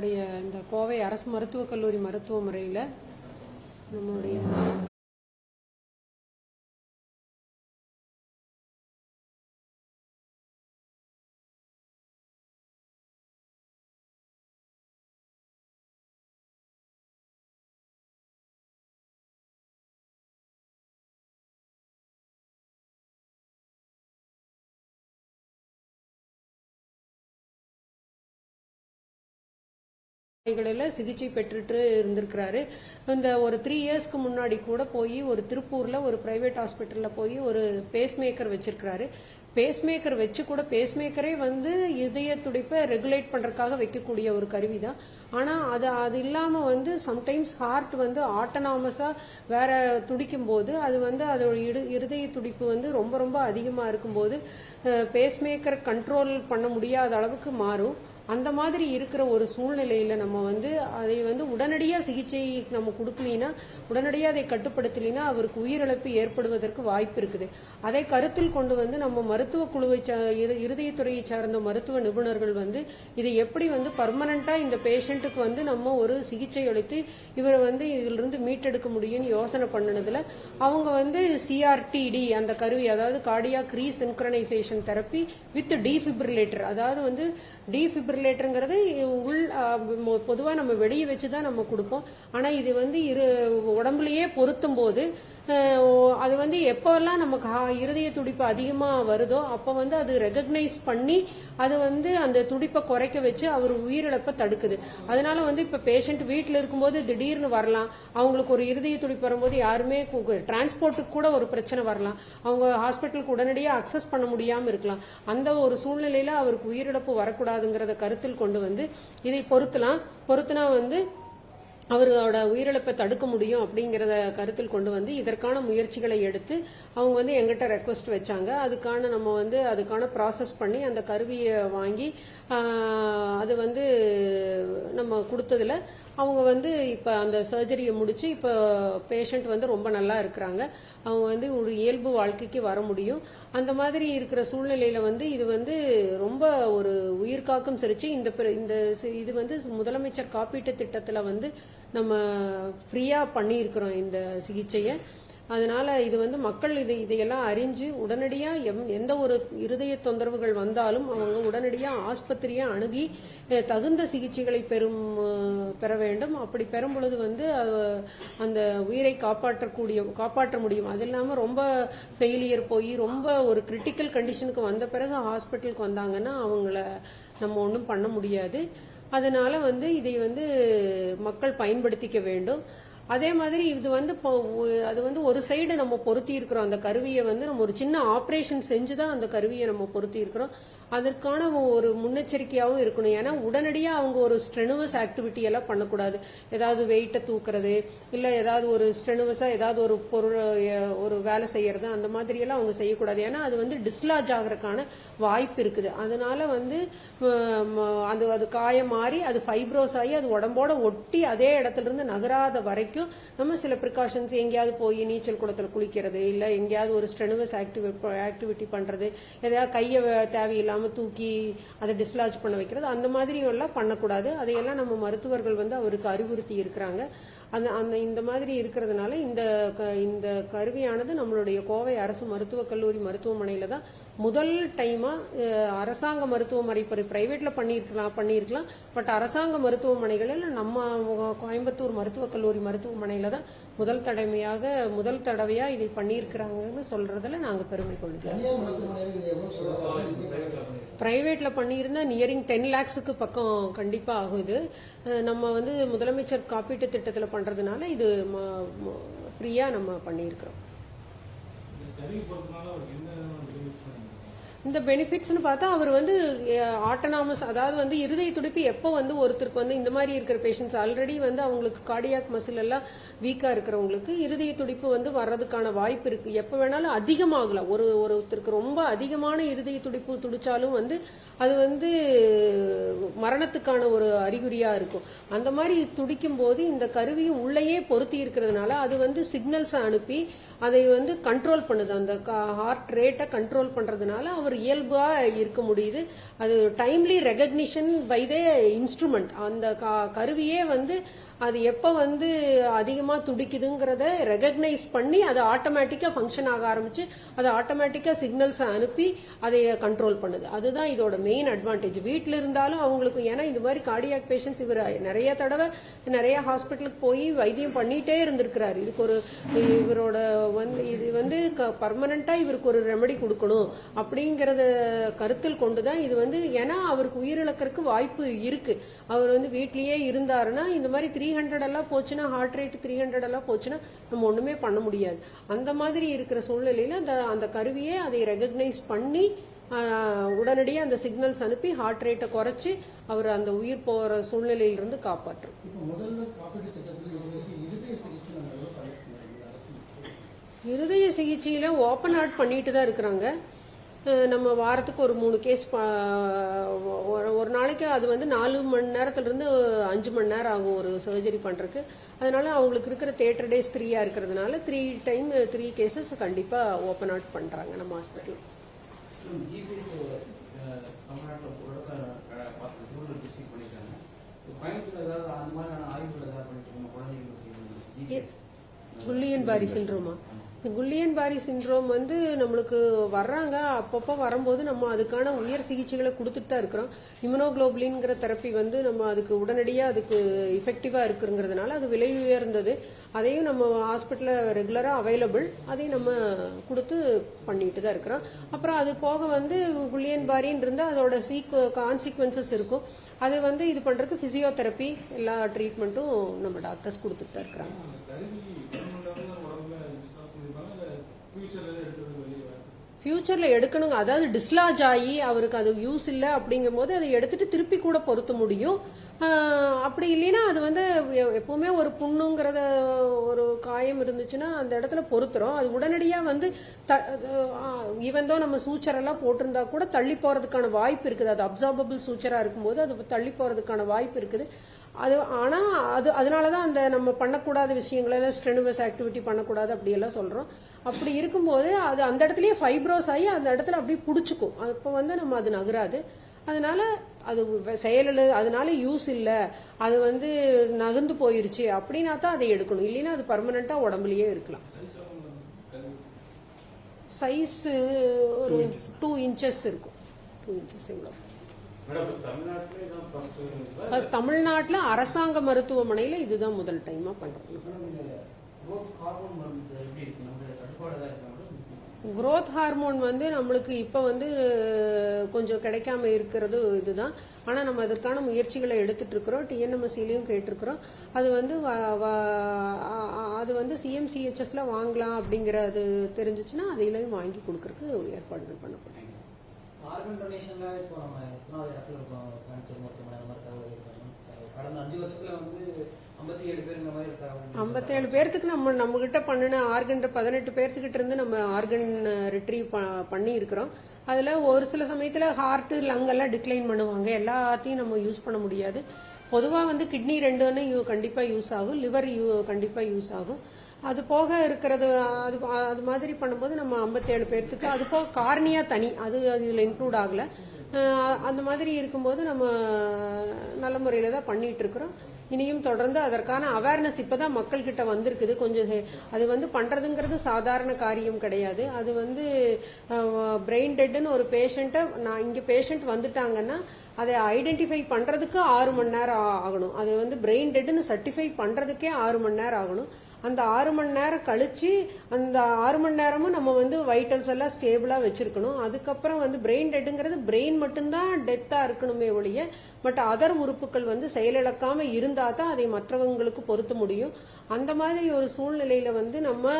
நம்மளுடைய இந்த கோவை அரசு மருத்துவக் கல்லூரி மருத்துவமுறையில் நம்மளுடைய களில் சிகிச்சை பெற்றுட்டு இருந்திருக்கிறாரு. இந்த ஒரு த்ரீ இயர்ஸ்க்கு முன்னாடி கூட போய் ஒரு திருப்பூர்ல ஒரு பிரைவேட் ஹாஸ்பிட்டல்ல போய் ஒரு பேஸ் மேக்கர் வச்சிருக்கிறாரு. பேஸ் மேக்கர் வச்சு கூட பேஸ் மேக்கரே வந்து இதய துடிப்பை ரெகுலேட் பண்றதுக்காக வைக்கக்கூடிய ஒரு கருவி தான் ஆனா அது அது இல்லாம வந்து சம்டைம்ஸ் ஹார்ட் வந்து ஆட்டோனாமஸா வேற துடிக்கும் போது அது வந்து அதோட இடு- இருதய துடிப்பு வந்து ரொம்ப ரொம்ப அதிகமா இருக்கும்போது பேஸ் மேக்கர் கண்ட்ரோல் பண்ண முடியாத அளவுக்கு மாறும். அந்த மாதிரி இருக்கிற ஒரு சூழ்நிலையில நம்ம வந்து அதை வந்து உடனடியாக சிகிச்சை நம்ம கொடுக்கலினா உடனடியாக அதை கட்டுப்படுத்தலினா அவருக்கு உயிரிழப்பு ஏற்படுவதற்கு வாய்ப்பு இருக்குது. அதை கருத்தில் கொண்டு வந்து நம்ம மருத்துவ குழுவை சா- இரு- இருதயத்துறையை சார்ந்த மருத்துவ நிபுணர்கள் வந்து இதை எப்படி வந்து பர்மனண்டா இந்த பேஷண்ட்டுக்கு வந்து நம்ம ஒரு சிகிச்சை அளித்து இவரை வந்து இதிலிருந்து மீட்டெடுக்க முடியும்னு யோசனை பண்ணினதுல அவங்க வந்து சிஆர்டிடி அந்த கருவி அதாவது cardiac resynchronization therapy with defibrillator அதாவது வந்து ரெகுலேட்டருங்கிறது உள் பொதுவாக நம்ம வெளியே வச்சு தான் நம்ம கொடுப்போம். ஆனால் இது வந்து இரு உடம்புலயே பொருத்தும் போது அது வந்து எப்போல்லாம் நமக்கு ஹா- இருதய துடிப்பு அதிகமாக வருதோ அப்போ வந்து அது ரெகக்னைஸ் பண்ணி அது வந்து அந்த துடிப்பை குறைக்க வச்சு அவர் உயிரிழப்பை தடுக்குது. அதனால வந்து இப்போ பேஷண்ட் வீட்டில் இருக்கும்போது திடீர்னு வரலாம். அவங்களுக்கு ஒரு இருதய துடிப்பு வரும்போது யாருமே டிரான்ஸ்போர்ட்டுக்கு கூட ஒரு பிரச்சனை வரலாம். அவங்க ஹாஸ்பிட்டலுக்கு உடனடியாக அக்சஸ் பண்ண முடியாமல் இருக்கலாம். அந்த ஒரு சூழ்நிலையில் அவருக்கு உயிரிழப்பு வரக்கூடாதுங்கிறத கருத்தில் கொண்டு வந்து இதை பொருத்தலாம். பொருத்தினா வந்து அவரோட உயிரிழப்பை தடுக்க முடியும் அப்படிங்கிறத கருத்தில் கொண்டு வந்து இதற்கான முயற்சிகளை எடுத்து அவங்க வந்து எங்கிட்ட ரெக்வஸ்ட் வச்சாங்க. அதுக்கான நம்ம வந்து அதுக்கான ப்ராசஸ் பண்ணி அந்த கருவியை வாங்கி அது வந்து நம்ம கொடுத்ததுல அவங்க வந்து இப்போ அந்த சர்ஜரியை முடிச்சு இப்போ பேஷண்ட் வந்து ரொம்ப நல்லா இருக்கிறாங்க. அவங்க வந்து ஒரு இயல்பு வாழ்க்கைக்கு வர முடியும். அந்த மாதிரி இருக்கிற சூழ்நிலையில வந்து இது வந்து ரொம்ப ஒரு உயிர்காக்கும் சிரிச்சு இந்த பிர- இந்த இது வந்து முதலமைச்சர் காப்பீட்டு திட்டத்துல வந்து நம்ம ஃப்ரீயாக பண்ணியிருக்கிறோம் இந்த சிகிச்சையை. அதனால இது வந்து மக்கள் இது இதையெல்லாம் அறிஞ்சு உடனடியாக எம் எந்த ஒரு இருதய தொந்தரவுகள் வந்தாலும் அவங்க உடனடியாக ஆஸ்பத்திரியை அணுகி தகுந்த சிகிச்சைகளை பெறும் பெற வேண்டும். அப்படி பெறும் பொழுது வந்து அந்த உயிரை காப்பாற்றக்கூடிய காப்பாற்ற முடியும். அது இல்லாமல் ரொம்ப ஃபெயிலியர் போய் ரொம்ப ஒரு கிரிட்டிக்கல் கண்டிஷனுக்கு வந்த பிறகு ஹாஸ்பிட்டலுக்கு வந்தாங்கன்னா அவங்கள நம்ம ஒன்றும் பண்ண முடியாது. அதனால வந்து இதை வந்து மக்கள் பயன்படுத்திக்க வேண்டும். அதே மாதிரி இது வந்து இப்போ அது வந்து ஒரு சைடு நம்ம பொருத்தி இருக்கிறோம். அந்த கருவியை வந்து நம்ம ஒரு சின்ன ஆப்ரேஷன் செஞ்சு தான் அந்த கருவியை நம்ம பொருத்தி இருக்கிறோம். அதற்கான ஒரு முன்னெச்சரிக்கையாகவும் இருக்கணும். ஏன்னா உடனடியாக அவங்க ஒரு ஸ்ட்ரெனுவஸ் ஆக்டிவிட்டி எல்லாம் பண்ணக்கூடாது. ஏதாவது வெயிட்டை தூக்குறது இல்லை ஏதாவது ஒரு ஸ்ட்ரெனுவஸாக ஏதாவது ஒரு பொருள் ஒரு வேலை செய்யறது அந்த மாதிரியெல்லாம் அவங்க செய்யக்கூடாது. ஏன்னா அது வந்து டிஸ்லாஜ் ஆகிறதுக்கான வாய்ப்பு இருக்குது. அதனால வந்து ம- அது அது காயம் மாறி அது ஃபைப்ரோஸ் ஆகி அது உடம்போட ஒட்டி அதே இடத்துல இருந்து நகராத வரைக்கும் நம்ம சில ப்ரிகாஷன்ஸ் எங்கேயாவது போய் நீச்சல் குளத்தில் குளிக்கிறது இல்லை எங்கேயாவது ஒரு ஸ்ட்ரெனுவஸ் ஆக்டிவி ஆக்டிவிட்டி பண்ணுறது எதாவது கையை தேவையில்லாம தூக்கி அதை டிஸ்லாஜ் பண்ண வைக்கிறது. அந்த மாதிரி எல்லாம் பண்ணக்கூடாது. அதையெல்லாம் நம்ம மருத்துவர்கள் வந்து அவருக்கு அறிவுறுத்தி இருக்கிறாங்க. அந்த அந்த இந்த மாதிரி இருக்கிறதுனால இந்த க- இந்த கருவியானது நம்மளுடைய கோவை அரசு மருத்துவக் கல்லூரி மருத்துவமனையில தான் முதல் டைமா அஹ், அரசாங்க மருத்துவமனை இப்போ பிரைவேட்ல பண்ணியிருக்கலாம் பண்ணியிருக்கலாம் பட் அரசாங்க மருத்துவமனைகளில் நம்ம கோயம்புத்தூர் மருத்துவக் கல்லூரி மருத்துவமனையில தான் முதல் தடவையாக முதல் தடவையா இதை பண்ணியிருக்கிறாங்கன்னு சொல்றதுல நாங்க பெருமை கொள்கிறோம். தனியார் மருத்துவமனையில் இது எவ்வளவு சொல்றாங்க? பிரைவேட்ல பண்ணியிருந்தா நியரிங் டென் லேக்ஸுக்கு பக்கம் கண்டிப்பா ஆகுது. நம்ம வந்து முதலமைச்சர் காப்பீட்டு திட்டத்துல பண்றதுனால இது ஃப்ரீயா நம்ம பண்ணியிருக்கிறோம் இந்த கருவி பொறுத்தனால அவருக்கு எந்த பெனிஃபிட்ஸ் இந்த பெனிஃபிட்ஸ்னு பார்த்தா அவர் வந்து ஆட்டோனாமஸ் அதாவது வந்து இருதய துடிப்பு எப்போ வந்து ஒருத்தருக்கு வந்து இந்த மாதிரி இருக்கிற பேஷண்ட்ஸ் ஆல்ரெடி வந்து அவங்களுக்கு கார்டியாக் மசில் எல்லாம் வீக்காக இருக்கிறவங்களுக்கு இருதய துடிப்பு வந்து வர்றதுக்கான வாய்ப்பு இருக்கு. எப்போ வேணாலும் அதிகமாகலாம். ஒரு ஒருத்தருக்கு ரொம்ப அதிகமான இருதய துடிப்பு துடிச்சாலும் வந்து அது வந்து மரணத்துக்கான ஒரு அறிகுறியாக இருக்கும். அந்த மாதிரி துடிக்கும் போது இந்த கருவியும் உள்ளேயே பொருத்தி இருக்கிறதுனால அது வந்து சிக்னல்ஸை அனுப்பி அதை வந்து கண்ட்ரோல் பண்ணுது. அந்த ஹார்ட் ரேட்டை கண்ட்ரோல் பண்றதுனால அவர் இயல்பா இருக்க முடியுது. அது timely recognition by the instrument அந்த க- கருவியே வந்து அது எப்போ வந்து அதிகமாக துடிக்குதுங்கிறத ரெகக்னைஸ் பண்ணி அது ஆட்டோமேட்டிக்காக ஃபங்க்ஷன் ஆக ஆரம்பிச்சு அது ஆட்டோமேட்டிக்காக சிக்னல்ஸை அனுப்பி அதை கண்ட்ரோல் பண்ணுது. அதுதான் இதோட மெயின் அட்வான்டேஜ் வீட்டில் இருந்தாலும் அவங்களுக்கு ஏன்னா இந்த மாதிரி கார்டியாக் பேஷண்ட்ஸ் இவர் நிறைய தடவை நிறைய ஹாஸ்பிட்டலுக்கு போய் வைத்தியம் பண்ணிட்டே இருந்திருக்கிறார். இதுக்கு ஒரு இவரோட வந்து இது வந்து பர்மனண்டா இவருக்கு ஒரு ரெமெடி கொடுக்கணும் அப்படிங்கறத கருத்தில் கொண்டு தான் இது வந்து ஏன்னா அவருக்கு உயிரிழக்கிறதுக்கு வாய்ப்பு இருக்கு. அவர் வந்து வீட்லயே இருந்தாருன்னா இந்த மாதிரி த்ரீ ஹண்ட்ரட் எல்லாம் போச்சுன்னா ஹார்ட் ரேட் த்ரீ ஹண்ட்ரட் எல்லாம் போச்சுன்னா நம்ம ஒண்ணுமே பண்ண முடியாது. அந்த மாதிரி இருக்கிற சூழ்நிலையில அந்த அந்த கருவியே அதை ரெகக்னைஸ் பண்ணி உடனடியாக அந்த சிக்னல்ஸ் அனுப்பி ஹார்ட் ரேட்டை குறைச்சி அவர் அந்த உயிர் போற சூழ்நிலையிலிருந்து காப்பாற்றும். இருதய சிகிச்சையில ஓப்பன் ஹார்ட் பண்ணிட்டு தான் இருக்கிறாங்க. நம்ம வாரத்துக்கு ஒரு மூணு கேஸ் ஒரு நாளைக்கு அது வந்து நாலு மணி நேரத்துல இருந்து அஞ்சு மணி நேரம் ஆகும் ஒரு சர்ஜரி பண்றதுக்கு. அதனால அவங்களுக்கு இருக்கிற தேட்டர் டேஸ் த்ரீயா இருக்கிறதுனால த்ரீ டைம் த்ரீ கேசஸ் கண்டிப்பா ஓப்பன் ஹார்ட் பண்றாங்க நம்ம ஹாஸ்பிட்டல் கோயம்புத்தூர் ஏதாவது அந்த மாதிரியான ஆய்வுகள் ஏதாவது பண்ணிட்டு இருக்கோம்? குழந்தைங்களுக்கு ஜிபிஎஸ் குல்லியன் பாரி சிண்ட்ரோமா இந்த குல்லியன் பாரி சிண்ட்ரோம் வந்து நம்மளுக்கு வர்றாங்க. அப்பப்போ வரும்போது நம்ம அதுக்கான உயர் சிகிச்சைகளை கொடுத்துட்டு தான் இருக்கிறோம். இம்யூனோகுளோபுலின்ங்கிற தெரப்பி வந்து நம்ம அதுக்கு உடனடியாக அதுக்கு இஃபெக்டிவாக இருக்குங்கிறதுனால அது விலை உயர்ந்தது. அதையும் நம்ம ஹாஸ்பிட்டலில் ரெகுலராக அவைலபிள் அதையும் நம்ம கொடுத்து பண்ணிட்டு தான் இருக்கிறோம். அப்புறம் அது போக வந்து குல்லியன் பாரின்னு இருந்தால் அதோட சீக்கு கான்சிக்வன்சஸ் இருக்கும். அது வந்து இது பண்ணுறதுக்கு ஃபிசியோதெரப்பி எல்லா ட்ரீட்மெண்ட்டும் நம்ம டாக்டர்ஸ் கொடுத்துட்டு தான் இருக்கிறாங்க அந்த கருவி கவர்மெண்டாக தான் உடம்புல இன்ஸ்டால் பண்ணிருப்பாங்க இல்லை ஃபியூச்சரில் எடுக்கிறது வெளியே வர ஃப்யூச்சரில் எடுக்கணுங்க. அதாவது டிஸ்லாஜ் ஆகி அவருக்கு அது யூஸ் இல்லை அப்படிங்கும் போது அதை எடுத்துட்டு திருப்பி கூட பொருத்த முடியும். அப்படி இல்லைன்னா அது வந்து எப்பவுமே ஒரு புண்ணுங்கிறத ஒரு காயம் இருந்துச்சுன்னா அந்த இடத்துல பொருத்துறோம். அது உடனடியாக வந்து ஈவன் தான் நம்ம சூச்சரெல்லாம் போட்டிருந்தா கூட தள்ளி போகிறதுக்கான வாய்ப்பு இருக்குது. அது அப்சார்பபிள் சூச்சராக இருக்கும்போது அது தள்ளி போகிறதுக்கான வாய்ப்பு இருக்குது. அது ஆனா அது அதனாலதான் அந்த நம்ம பண்ணக்கூடாத விஷயங்களை ஸ்ட்ரெனுவஸ் ஆக்டிவிட்டி பண்ணக்கூடாது அப்படியெல்லாம் சொல்றோம். அப்படி இருக்கும்போது அது அந்த இடத்துலயே ஃபைப்ரோஸ் ஆகி அந்த இடத்துல அப்படியே பிடிச்சிக்கும். அப்போ வந்து நம்ம அது நகராது. அதனால அது செயலில் அதனால யூஸ் இல்லை. அது வந்து நகர்ந்து போயிருச்சு அப்படின்னா தான் அதை எடுக்கணும். இல்லைன்னா அது பர்மனண்டா உடம்புலயே இருக்கலாம். சைஸ் ஒரு டூ இன்ச்சஸ் இருக்கும். டூ இன்ச்சஸ் இவ்வளோ தான் ஃபர்ஸ்ட் தமிழ்நாட்டில் அரசாங்க மருத்துவமனையில் இதுதான் முதல் டைமாக பண்ணுறோம் ரோட் ஹார்மோன் வந்து நம்மளுக்கு இப்போ வந்து கொஞ்சம் கிடைக்காம இருக்கிறது இதுதான். ஆனால் நம்ம அதற்கான முயற்சிகளை எடுத்துட்டு இருக்கிறோம். டிஎன்எம்எஸ்சிலையும் கேட்டிருக்கிறோம். அது வந்து அது வந்து சிஎம்சிஹெச்எஸ்ல வாங்கலாம் அப்படிங்கிறது தெரிஞ்சிச்சுன்னா அதையிலையும் வாங்கி கொடுக்கறதுக்கு ஏற்பாடுகள் பண்ணப்படும். ஆர்கன் டொனேஷன்ல இப்போ நம்ம எத்தனாவது இடத்துல இருக்கோம்? கோயம்புத்தூர் மருத்துவமனை அந்த மாதிரி தகவல் இருக்காங்க கடந்த அஞ்சு வருஷத்துல வந்து ஐம்பத்தி ஏழு பேர் இந்த மாதிரி தகவல் ஐம்பத்தேழு பேர்த்துக்கு நம்ம நம்ம கிட்ட பண்ணின ஆர்கன் பதினெட்டு பேர்த்துக்கிட்ட இருந்து நம்ம ஆர்கன் ரிட்ரீவ் பண்ணி இருக்கிறோம் அதுல ஒரு சில சமயத்துல ஹார்ட் லங் எல்லாம் டிக்ளைன் பண்ணுவாங்க. எல்லாத்தையும் நம்ம யூஸ் பண்ண முடியாது. பொதுவாக வந்து கிட்னி ரெண்டுன்னு யூ- கண்டிப்பாக யூஸ் ஆகும். லிவர் யூ கண்டிப்பாக யூஸ் ஆகும். அது போக இருக்கிறது அது அது மாதிரி பண்ணும்போது நம்ம ஐம்பத்தேழு பேர்த்துக்கு அது போக கார்னியா தனி அது அதில் இன்க்ளூட் ஆகலை. அந்த மாதிரி இருக்கும்போது நம்ம நல்ல முறையில் தான் பண்ணிட்டு இருக்கிறோம். இனியும் தொடர்ந்து அதற்கான அவேர்னஸ் இப்போதான் மக்கள் கிட்ட வந்திருக்குது. கொஞ்சம் அது வந்து பண்றதுங்கிறது சாதாரண காரியம் கிடையாது. அது வந்து பிரெயின் டெட்னு ஒரு பேஷண்ட்டை நான் இங்கே பேஷண்ட் வந்துட்டாங்கன்னா அதை ஐடென்டிஃபை பண்ணுறதுக்கு ஆறு மணி நேரம் ஆகணும். அது வந்து பிரெயின் டெட்னு சர்டிஃபை பண்ணுறதுக்கே ஆறு மணி நேரம் ஆகணும். அந்த ஆறு மணி நேரம் கழிச்சு அந்த ஆறு மணி நேரமும் நம்ம வந்து வைட்டல்ஸ் எல்லாம் ஸ்டேபிளாக வச்சிருக்கணும். அதுக்கப்புறம் வந்து பிரெயின் டெட்டுங்கிறது பிரெயின் மட்டும்தான் டெத்தாக இருக்கணுமே ஒழிய பட் அதர் உறுப்புகள் வந்து செயலிழக்காம இருந்தால் தான் அதை மற்றவங்களுக்கு பொருத்த முடியும். அந்த மாதிரி ஒரு சூழ்நிலையில வந்து நம்ம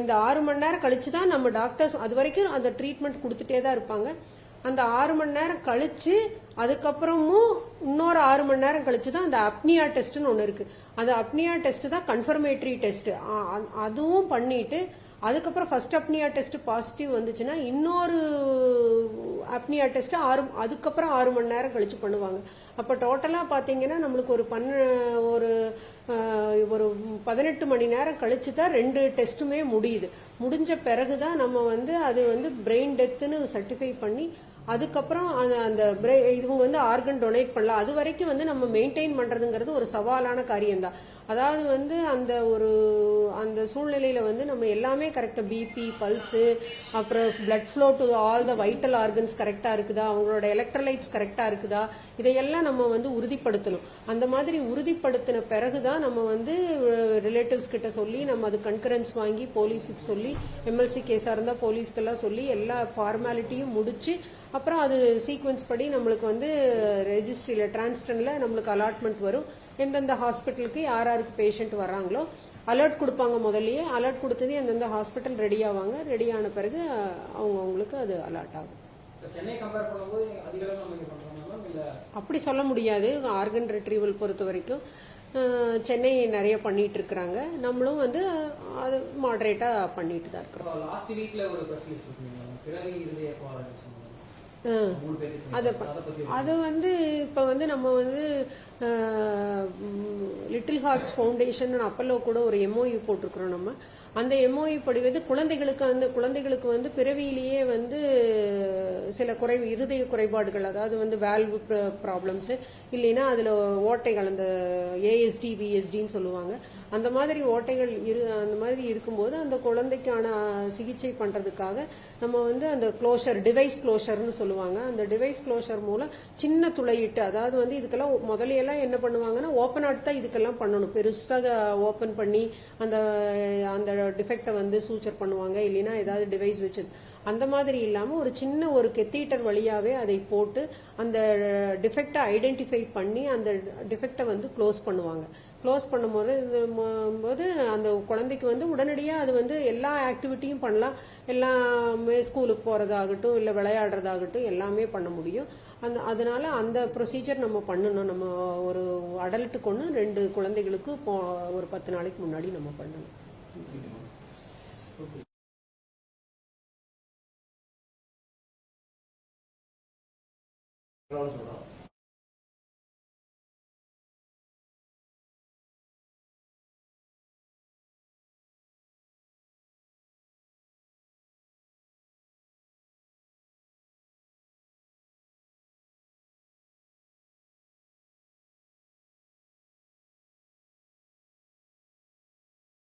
இந்த ஆறு மணி நேரம் கழிச்சு தான் நம்ம டாக்டர்ஸ் அது வரைக்கும் அந்த ட்ரீட்மெண்ட் கொடுத்துட்டே தான் இருப்பாங்க. அந்த ஆறு மணி நேரம் கழிச்சு அதுக்கப்புறமும் இன்னொரு ஆறு மணி நேரம் கழிச்சு தான் அந்த அப்னியா டெஸ்ட்னு ஒன்று இருக்கு. அந்த அப்னியா டெஸ்ட் தான் கன்ஃபர்மேட்டரி டெஸ்ட் அதுவும் பண்ணிட்டு அதுக்கப்புறம் ஃபர்ஸ்ட் அப்னியா டெஸ்ட் பாசிட்டிவ் வந்துச்சுன்னா இன்னொரு அப்னியா டெஸ்ட் ஆறு அதுக்கப்புறம் ஆறு மணி நேரம் கழிச்சு பண்ணுவாங்க. அப்போ டோட்டலாக பார்த்தீங்கன்னா நம்மளுக்கு ஒரு பன்ன ஒரு ஒரு பதினெட்டு மணி நேரம் கழிச்சு தான் ரெண்டு டெஸ்ட்டுமே முடியுது. முடிஞ்ச பிறகு தான் நம்ம வந்து அது வந்து பிரெயின் டெத்துன்னு சர்டிஃபை பண்ணி அதுக்கப்புறம் அந்த அந்த இவங்க வந்து ஆர்கன் டொனேட் பண்ணலாம் அது வரைக்கும் வந்து நம்ம மெயின்டைன் பண்றதுங்கிறது ஒரு சவாலான காரியம்தான். அதாவது வந்து அந்த ஒரு அந்த சூழ்நிலையில வந்து நம்ம எல்லாமே கரெக்டா பிபி பல்ஸு அப்புறம் blood flow to all the vital organs கரெக்டா இருக்குதா? அவங்களோட எலக்ட்ரலைட்ஸ் கரெக்டா இருக்குதா? இதையெல்லாம் நம்ம வந்து உறுதிப்படுத்தணும். அந்த மாதிரி உறுதிப்படுத்தின பிறகுதான் நம்ம வந்து ரிலேட்டிவ்ஸ் கிட்ட சொல்லி நம்ம அது கன்கரன்ஸ் வாங்கி போலீஸுக்கு சொல்லி எம்எல்சி கேஸா இருந்தா போலீஸ்க்கெல்லாம் சொல்லி எல்லா ஃபார்மாலிட்டியும் முடிச்சு அப்புறம் அது சீக்வன்ஸ் படி நம்மளுக்கு வந்து ரெஜிஸ்ட்ரியில் டிரான்ஸ்டனில் நம்மளுக்கு அலாட்மெண்ட் வரும். எந்தெந்த ஹாஸ்பிட்டலுக்கு யார் யாருக்கு பேஷண்ட் வர்றாங்களோ அலர்ட் கொடுப்பாங்க முதல்லயே. அலர்ட் கொடுத்தது எந்தெந்த ஹாஸ்பிட்டல் ரெடி ஆவாங்க. ரெடி ஆன பிறகு அவங்க அவங்களுக்கு அது அலாட் ஆகும். அப்படி சொல்ல முடியாது. ஆர்கன் ரெட்ரீவல் பொறுத்த வரைக்கும். சென்னை நிறைய பண்ணிட்டு இருக்கிறாங்க. நம்மளும் வந்து அது மாடரேட்டா பண்ணிட்டு தான் இருக்கிறோம். லாஸ்ட் வீக்ல ஒரு ப்ரெஸ் ரிலீஸ் கொடுத்தீங்க பிறவி இருதய அதை அதை அது வந்து இப்போ வந்து நம்ம வந்து லிட்டில் ஹார்ட்ஸ் ஃபவுண்டேஷன் அப்பல்லோ கூட ஒரு எம்ஓயு போட்டிருக்கிறோம் நம்ம. அந்த எம்ஓஇ படி வந்து குழந்தைகளுக்கு அந்த குழந்தைகளுக்கு வந்து பிறவியிலேயே வந்து சில குறை இருதய குறைபாடுகள் அதாவது வந்து வேல்வு ப்ராப்ளம்ஸ் இல்லைன்னா அதில் ஓட்டைகள் அந்த ஏஎஸ்டி பிஎஸ்டின்னு சொல்லுவாங்க. அந்த மாதிரி ஓட்டைகள் இரு அந்த மாதிரி இருக்கும்போது அந்த குழந்தைக்கான சிகிச்சை பண்ணுறதுக்காக நம்ம வந்து அந்த க்ளோஷர் டிவைஸ் க்ளோஷர்னு சொல்லுவாங்க. அந்த டிவைஸ் க்ளோஷர் மூலம் சின்ன துளையிட்டு அதாவது வந்து இதுக்கெல்லாம் முதலையெல்லாம் என்ன பண்ணுவாங்கன்னா ஓப்பன் ஆட் தான் இதுக்கெல்லாம் பண்ணணும். பெருசாக ஓப்பன் பண்ணி அந்த அந்த டிஃபெக்டை வந்து சூச்சர் பண்ணுவாங்க இல்லைன்னா ஏதாவது டிவைஸ் வச்சு. அந்த மாதிரி இல்லாமல் ஒரு சின்ன ஒரு கெத்தீட்டர் வழியாவே அதை போட்டு அந்த டிஃபெக்டை ஐடென்டிஃபை பண்ணி அந்த டிஃபெக்டை வந்து க்ளோஸ் பண்ணுவாங்க. க்ளோஸ் பண்ணும்போது போது அந்த குழந்தைக்கு வந்து உடனடியாக அது வந்து எல்லா ஆக்டிவிட்டியும் பண்ணலாம். எல்லாமே ஸ்கூலுக்கு போகிறதாகட்டும் இல்லை விளையாடுறதாகட்டும் எல்லாமே பண்ண முடியும். அந்த அதனால அந்த ப்ரொசீஜர் நம்ம பண்ணணும். நம்ம ஒரு அடல்ட்டுக்கு ஒன்று ரெண்டு குழந்தைகளுக்கு போ ஒரு பத்து நாளைக்கு முன்னாடி நம்ம பண்ணணும். Ondan sonra